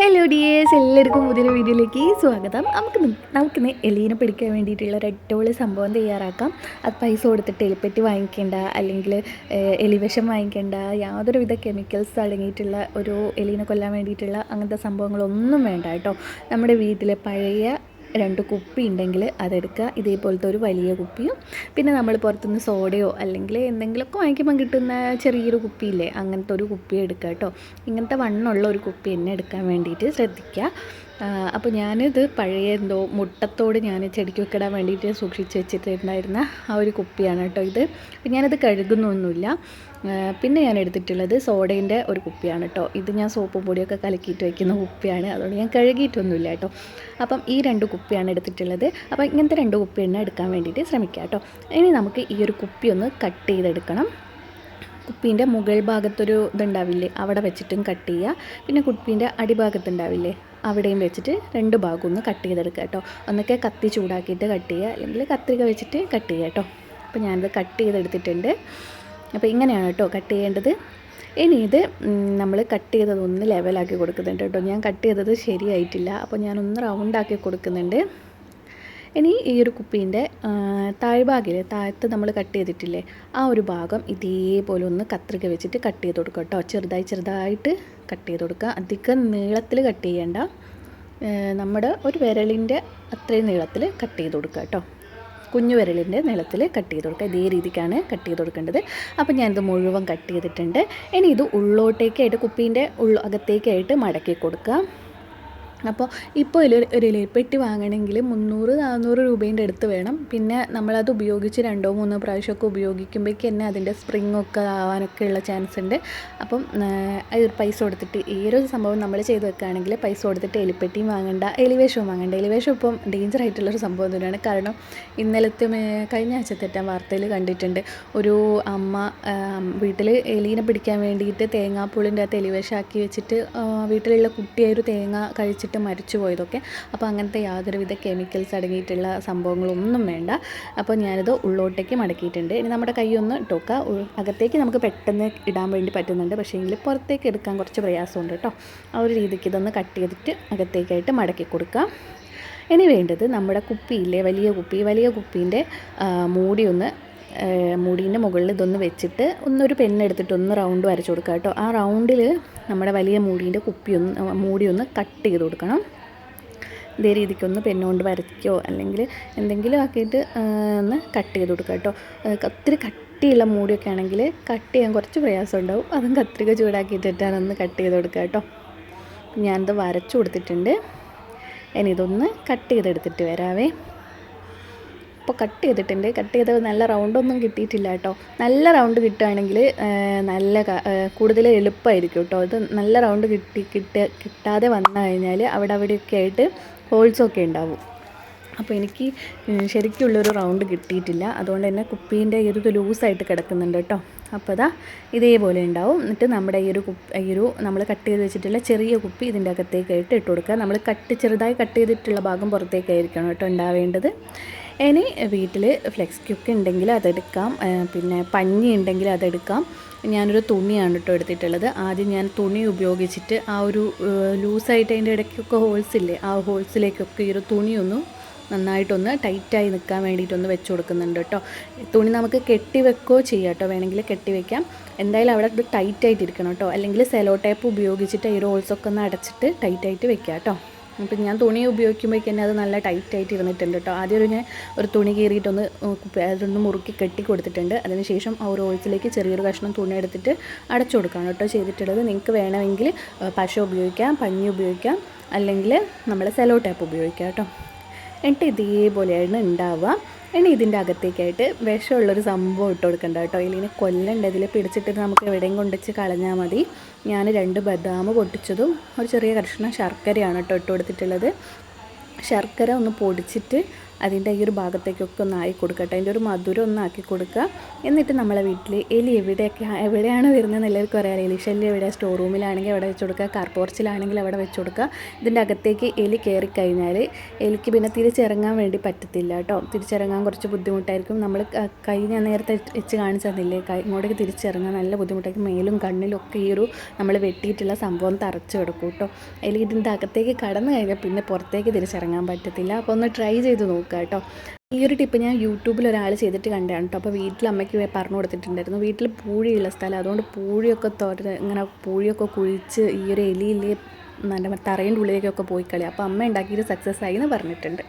Hello dears എല്ലാവർക്കും പുതിയൊരു വീഡിയോയിലേക്ക് സ്വാഗതം. നമുക്ക് നമുക്ക് നമുക്കിന്ന് എലീനെ പിടിക്കാൻ വേണ്ടിയിട്ടുള്ള ഒരു അടിപൊളി സംഭവം തയ്യാറാക്കാം. അത് പൈസ കൊടുത്തിട്ട് എലിപ്പെട്ടി വാങ്ങിക്കേണ്ട അല്ലെങ്കിൽ എലിവിഷം വാങ്ങിക്കേണ്ട യാതൊരുവിധ കെമിക്കൽസ് അടങ്ങിയിട്ടുള്ള ഒരു എലീനെ കൊല്ലാൻ വേണ്ടിയിട്ടുള്ള അങ്ങനത്തെ സംഭവങ്ങളൊന്നും വേണ്ട കേട്ടോ. നമ്മുടെ വീട്ടിലെ പഴയ രണ്ട് കുപ്പി ഉണ്ടെങ്കിൽ അതെടുക്കുക. ഇതേപോലത്തെ ഒരു വലിയ കുപ്പിയും. പിന്നെ നമ്മൾ പുറത്തുനിന്ന് സോഡയോ അല്ലെങ്കിൽ എന്തെങ്കിലുമൊക്കെ വാങ്ങിക്കുമ്പോൾ കിട്ടുന്ന ചെറിയൊരു കുപ്പിയില്ലേ അങ്ങനത്തെ ഒരു കുപ്പി എടുക്കുക കേട്ടോ. ഇങ്ങനത്തെ വണ്ണമുള്ള ഒരു കുപ്പി തന്നെ എടുക്കാൻ വേണ്ടിയിട്ട് ശ്രദ്ധിക്കുക. അപ്പോൾ ഞാനിത് പഴയ എന്തോ മുട്ടത്തോട് ഞാൻ ചെടിക്കൊക്കെ ഇടാൻ വേണ്ടിയിട്ട് സൂക്ഷിച്ച് വെച്ചിട്ടുണ്ടായിരുന്ന ആ ഒരു കുപ്പിയാണ് കേട്ടോ ഇത്. ഞാനത് കഴുകുന്നൊന്നുമില്ല. പിന്നെ ഞാൻ എടുത്തിട്ടുള്ളത് സോഡേന്റെ ഒരു കുപ്പിയാണ് കേട്ടോ. ഇത് ഞാൻ സോപ്പും പൊടിയൊക്കെ കലക്കിയിട്ട് വയ്ക്കുന്ന കുപ്പിയാണ്. അതുകൊണ്ട് ഞാൻ കഴുകിയിട്ടൊന്നുമില്ല കേട്ടോ. അപ്പം ഈ രണ്ട് കുപ്പിയാണ് എടുത്തിട്ടുള്ളത്. അപ്പം ഇങ്ങനത്തെ രണ്ട് കുപ്പി എണ്ണ എടുക്കാൻ വേണ്ടിയിട്ട് ശ്രമിക്കാം കേട്ടോ. ഇനി നമുക്ക് ഈ ഒരു കുപ്പി ഒന്ന് കട്ട് ചെയ്തെടുക്കണം. കുപ്പീന്റെ മുകൾ ഭാഗത്തൊരു ഇതുണ്ടാവില്ലേ? അവിടെ വെച്ചിട്ടും കട്ട് ചെയ്യുക. പിന്നെ കുപ്പീന്റെ അടിഭാഗത്തുണ്ടാവില്ലേ? അവിടെയും വെച്ചിട്ട് രണ്ട് ഭാഗം ഒന്ന് കട്ട് ചെയ്തെടുക്കുക കേട്ടോ. ഒന്നൊക്കെ കത്തി ചൂടാക്കിയിട്ട് കട്ട് ചെയ്യുക. അല്ലെങ്കിൽ കത്രിക വെച്ചിട്ട് കട്ട് ചെയ്യുക കേട്ടോ. അപ്പോൾ ഞാനത് കട്ട് ചെയ്തെടുത്തിട്ടുണ്ട്. അപ്പോൾ ഇങ്ങനെയാണ് കേട്ടോ കട്ട് ചെയ്യേണ്ടത്. ഇനി ഇത് നമ്മൾ കട്ട് ചെയ്തതൊന്ന് ലെവലാക്കി കൊടുക്കുന്നുണ്ട് കേട്ടോ. ഞാൻ കട്ട് ചെയ്തത് ശരിയായിട്ടില്ല. അപ്പോൾ ഞാനൊന്ന് റൗണ്ടാക്കി കൊടുക്കുന്നുണ്ട്. ഇനി ഈ ഒരു കുപ്പീന്റെ താഴ്ഭാഗിൽ താഴത്ത് നമ്മൾ കട്ട് ചെയ്തിട്ടില്ലേ ആ ഒരു ഭാഗം ഇതേപോലെ ഒന്ന് കത്രിക വെച്ചിട്ട് കട്ട് ചെയ്ത് കൊടുക്കുക കേട്ടോ. ചെറുതായി ചെറുതായിട്ട് കട്ട് ചെയ്ത് കൊടുക്കുക. അധികം നീളത്തിൽ കട്ട് ചെയ്യേണ്ട നമ്മുടെ ഒരു വിരലിന്റെ അത്രയും നീളത്തിൽ കട്ട് ചെയ്ത് കൊടുക്കുക കേട്ടോ. കുഞ്ഞു വിരലിന്റെ നീളത്തിൽ കട്ട് ചെയ്ത് കൊടുക്കുക. ഇതേ രീതിക്കാണ് കട്ട് ചെയ്ത് കൊടുക്കേണ്ടത്. അപ്പോൾ ഞാനിത് മുഴുവൻ കട്ട് ചെയ്തിട്ടുണ്ട്. ഇനി ഇത് ഉള്ളോട്ടേക്കായിട്ട് കുപ്പീന്റെ ഉള്ള അകത്തേക്കായിട്ട് മടക്കി കൊടുക്കുക. അപ്പോൾ ഇപ്പോൾ ഇതിൽ ഒരു ഇലയിൽപ്പെട്ടി വാങ്ങണമെങ്കിൽ മുന്നൂറ് നാനൂറ് രൂപേന്റെ അടുത്ത് വേണം. പിന്നെ നമ്മളത് ഉപയോഗിച്ച് രണ്ടോ മൂന്നോ പ്രാവശ്യമൊക്കെ ഉപയോഗിക്കുമ്പോഴേക്ക് തന്നെ അതിന്റെ സ്പ്രിങ് ഒക്കെ ആവാനൊക്കെ ഉള്ള ചാൻസ് ഉണ്ട്. അപ്പം പൈസ കൊടുത്തിട്ട് ഒരു സംഭവം നമ്മൾ ചെയ്ത് വെക്കുകയാണെങ്കിൽ പൈസ കൊടുത്തിട്ട് എലിപ്പെട്ടിയും വാങ്ങണ്ട എലിവേഷവും വാങ്ങണ്ട. എലിവേഷം ഇപ്പം ഡേഞ്ചർ ആയിട്ടുള്ളൊരു സംഭവം തന്നെയാണ്. കാരണം ഇന്നലത്തെ കഴിഞ്ഞ ആഴ്ചത്തെ വാർത്തയിൽ കണ്ടിട്ടുണ്ട്. ഒരു അമ്മ വീട്ടിൽ എലീനെ പിടിക്കാൻ വേണ്ടിയിട്ട് തേങ്ങാപ്പൂളിന്റെ അകത്ത് എലിവേഷമാക്കി വെച്ചിട്ട് വീട്ടിലുള്ള കുട്ടിയായൊരു തേങ്ങ കഴിച്ചിട്ട് മരിച്ചു പോയതൊക്കെ. അപ്പോൾ അങ്ങനത്തെ യാതൊരുവിധ കെമിക്കൽസ് അടങ്ങിയിട്ടുള്ള സംഭവങ്ങളൊന്നും വേണ്ട. അപ്പോൾ ഞാനിത് ഉള്ളോട്ടേക്ക് മടക്കിയിട്ടുണ്ട്. ഇനി നമ്മുടെ കൈ ഒന്ന് ഇട്ടോക്കുക അകത്തേക്ക് നമുക്ക് പെട്ടെന്ന് ഇടാൻ വേണ്ടി പറ്റുന്നുണ്ട്. പക്ഷേ എങ്കിൽ പുറത്തേക്ക് എടുക്കാൻ കുറച്ച് പ്രയാസമുണ്ട് കേട്ടോ. ആ ഒരു രീതിക്ക് ഇതൊന്ന് കട്ട് ചെയ്തിട്ട് അകത്തേക്കായിട്ട് മടക്കി കൊടുക്കാം. ഇനി വേണ്ടത് നമ്മുടെ കുപ്പിയില്ലേ? വലിയ കുപ്പി. വലിയ കുപ്പീന്റെ മൂടി ഒന്ന് മൂടീന്റെ മുകളിൽ ഇതൊന്ന് വെച്ചിട്ട് ഒന്നൊരു പെണ്ണെടുത്തിട്ട് ഒന്ന് റൗണ്ട് വരച്ച് കൊടുക്കുക കേട്ടോ. ആ റൗണ്ടിൽ നമ്മുടെ വലിയ മുടീന്റെ കുപ്പി ഒന്ന് മൂടി ഒന്ന് കട്ട് ചെയ്ത് കൊടുക്കണം. ഇതേ രീതിക്കൊന്ന് പെണ്ണുകൊണ്ട് വരയ്ക്കോ അല്ലെങ്കിൽ എന്തെങ്കിലും ആക്കിയിട്ട് ഒന്ന് കട്ട് ചെയ്ത് കൊടുക്കുക കേട്ടോ. ഒത്തിരി കട്ടിയുള്ള മൂടിയൊക്കെ ആണെങ്കിൽ കട്ട് ചെയ്യാൻ കുറച്ച് പ്രയാസം ഉണ്ടാവും. അതും കത്രിക ചൂടാക്കിയിട്ടിട്ടാണ് ഒന്ന് കട്ട് ചെയ്ത് കൊടുക്കുക കേട്ടോ. ഞാനിത് വരച്ചു കൊടുത്തിട്ടുണ്ട്. ഇനി ഇതൊന്ന് കട്ട് ചെയ്തെടുത്തിട്ട് വരാവേ. ഇപ്പോൾ കട്ട് ചെയ്തിട്ടുണ്ട്. കട്ട് ചെയ്ത് നല്ല റൗണ്ടൊന്നും കിട്ടിയിട്ടില്ല കേട്ടോ. നല്ല റൗണ്ട് കിട്ടുകയാണെങ്കിൽ നല്ല കൂടുതൽ എളുപ്പമായിരിക്കും കേട്ടോ. ഇത് നല്ല റൗണ്ട് കിട്ടി കിട്ട കിട്ടാതെ വന്നു കഴിഞ്ഞാൽ അവിടെ അവിടെയൊക്കെ ആയിട്ട് ഹോൾസൊക്കെ ഉണ്ടാവും. അപ്പോൾ എനിക്ക് ശരിക്കുള്ളൊരു റൗണ്ട് കിട്ടിയിട്ടില്ല. അതുകൊണ്ട് തന്നെ കുപ്പീന്റെ ഈ ഒരു ലൂസായിട്ട് കിടക്കുന്നുണ്ട് കേട്ടോ. അപ്പോൾ അതാ ഇതേപോലെ ഉണ്ടാവും. എന്നിട്ട് നമ്മുടെ ഈ ഒരു കുപ്പി ഈ ഒരു നമ്മൾ കട്ട് ചെയ്ത് വെച്ചിട്ടുള്ള ചെറിയ കുപ്പി ഇതിന്റെ അകത്തേക്കായിട്ട് ഇട്ട് കൊടുക്കുക. നമ്മൾ കട്ട് ചെറുതായി കട്ട് ചെയ്തിട്ടുള്ള ഭാഗം പുറത്തേക്കായിരിക്കണം കേട്ടോ ഉണ്ടാവേണ്ടത്. ഇനി വീട്ടിൽ ഫ്ലെക്സ് ക്യുക്ക് ഉണ്ടെങ്കിൽ അതെടുക്കാം പിന്നെ പഞ്ഞി ഉണ്ടെങ്കിൽ അതെടുക്കാം ഞാനൊരു തുണിയാണ് കേട്ടോ എടുത്തിട്ടുള്ളത്. ആദ്യം ഞാൻ തുണി ഉപയോഗിച്ചിട്ട് ആ ഒരു ലൂസായിട്ട് അതിന്റെ ഇടയ്ക്കൊക്കെ ഹോൾസ് ഇല്ലേ ആ ഹോൾസിലേക്കൊക്കെ ഈ ഒരു തുണിയൊന്ന് നന്നായിട്ടൊന്ന് ടൈറ്റായി നിൽക്കാൻ വേണ്ടിയിട്ടൊന്ന് വെച്ച് കൊടുക്കുന്നുണ്ട് കേട്ടോ. തുണി നമുക്ക് കെട്ടി വെക്കുകയോ ചെയ്യാം കേട്ടോ. വേണമെങ്കിൽ കെട്ടി വെക്കാം. എന്തായാലും അവിടെ ടൈറ്റായിട്ടിരിക്കണം കേട്ടോ. അല്ലെങ്കിൽ സെലോ ടേപ്പ് ഉപയോഗിച്ചിട്ട് ഈ റോൾസൊക്കെ ഒന്ന് അടച്ചിട്ട് ടൈറ്റായിട്ട് വെക്കാം കേട്ടോ. അപ്പം ഞാൻ തുണി ഉപയോഗിക്കുമ്പോഴേക്കും തന്നെ അത് നല്ല ടൈറ്റായിട്ട് ഇരുന്നിട്ടുണ്ട് കേട്ടോ. ആദ്യം ഒരു ഞാൻ ഒരു തുണി കീറിയിട്ടൊന്ന് അതൊന്ന് മുറുക്കി കെട്ടി കൊടുത്തിട്ടുണ്ട്. അതിനുശേഷം ആ ഒരു റോൾസിലേക്ക് ചെറിയൊരു കഷ്ണം തുണി എടുത്തിട്ട് അടച്ചു കൊടുക്കുകയാണ് കേട്ടോ. ചെയ്തിട്ടുള്ളത് നിങ്ങൾക്ക് വേണമെങ്കിൽ പശ ഉപയോഗിക്കാം പഞ്ഞി ഉപയോഗിക്കാം അല്ലെങ്കിൽ നമ്മൾ സെലോ ടാപ്പ് ഉപയോഗിക്കാം കേട്ടോ. എന്നിട്ട് ഇതേപോലെയാണ് ഉണ്ടാവുക. ഇനി ഇതിന്റെ അകത്തേക്കായിട്ട് വിഷമുള്ളൊരു സംഭവം ഇട്ട് കൊടുക്കണ്ട കേട്ടോ. ഇതിനെ കൊല്ലണ്ട. ഇതിൽ പിടിച്ചിട്ട് നമുക്ക് എവിടെയും കൊണ്ടുവച്ച് കളഞ്ഞാൽ മതി. ഞാൻ രണ്ട് ബദാം പൊട്ടിച്ചതും ഒരു ചെറിയ കഷ്ണം ശർക്കരയാണ് കേട്ടോ ഇട്ട് കൊടുത്തിട്ടുള്ളത്. ശർക്കര ഒന്ന് പൊടിച്ചിട്ട് അതിന്റെ ഈ ഒരു ഭാഗത്തേക്കൊക്കെ ഒന്ന് ആയി കൊടുക്കട്ടെ. അതിന്റെ ഒരു മധുരം ഒന്ന് ആക്കി കൊടുക്കുക. എന്നിട്ട് നമ്മളെ വീട്ടിൽ എലി എവിടെയൊക്കെ എവിടെയാണ് വരുന്നത് എല്ലാവർക്കും അറിയാം. എലി ശല്യം എവിടെ സ്റ്റോർ റൂമിലാണെങ്കിൽ അവിടെ വെച്ച് കൊടുക്കുക. കാർപോർച്ചിലാണെങ്കിൽ അവിടെ വെച്ച് കൊടുക്കുക. ഇതിന്റെ അകത്തേക്ക് എലി കയറി കഴിഞ്ഞാൽ എലിക്ക് പിന്നെ തിരിച്ചിറങ്ങാൻ വേണ്ടി പറ്റത്തില്ല കേട്ടോ. തിരിച്ചിറങ്ങാൻ കുറച്ച് ബുദ്ധിമുട്ടായിരിക്കും. നമ്മൾ ക- ഞാൻ നേരത്തെ വെച്ച് കാണിച്ചു തന്നില്ലേ? കൈ ഇങ്ങോട്ടേക്ക് തിരിച്ചിറങ്ങാൻ നല്ല ബുദ്ധിമുട്ടായിരിക്കും. മേലും കണ്ണിലും ഒക്കെ ഈ ഒരു നമ്മൾ വെട്ടിയിട്ടുള്ള സംഭവം തറച്ചു കിടക്കും കേട്ടോ. എലി ഇതിന്റെ അകത്തേക്ക് കടന്നു കഴിഞ്ഞാൽ പിന്നെ പുറത്തേക്ക് തിരിച്ചിറങ്ങാൻ പറ്റത്തില്ല. അപ്പോൾ ഒന്ന് ട്രൈ ചെയ്ത് നോക്കുക കേട്ടോ. ഈ ഒരു ടിപ്പ് ഞാൻ യൂട്യൂബിൽ ഒരാൾ ചെയ്തിട്ട് കണ്ടതാണ് കേട്ടോ. അപ്പോൾ വീട്ടിൽ അമ്മയ്ക്ക് പറഞ്ഞു കൊടുത്തിട്ടുണ്ടായിരുന്നു. വീട്ടിൽ പൂഴിയുള്ള സ്ഥലം. അതുകൊണ്ട് പൂഴിയൊക്കെ തോര ഇങ്ങനെ പൂഴിയൊക്കെ കുഴിച്ച് ഈ ഒരു എലിയിലെ നല്ല തറയിന്റെ ഉള്ളിലേക്കൊക്കെ പോയി കളി. അപ്പോൾ അമ്മ ഉണ്ടാക്കിയിട്ട് സക്സസ് ആയി എന്ന് പറഞ്ഞിട്ടുണ്ട്.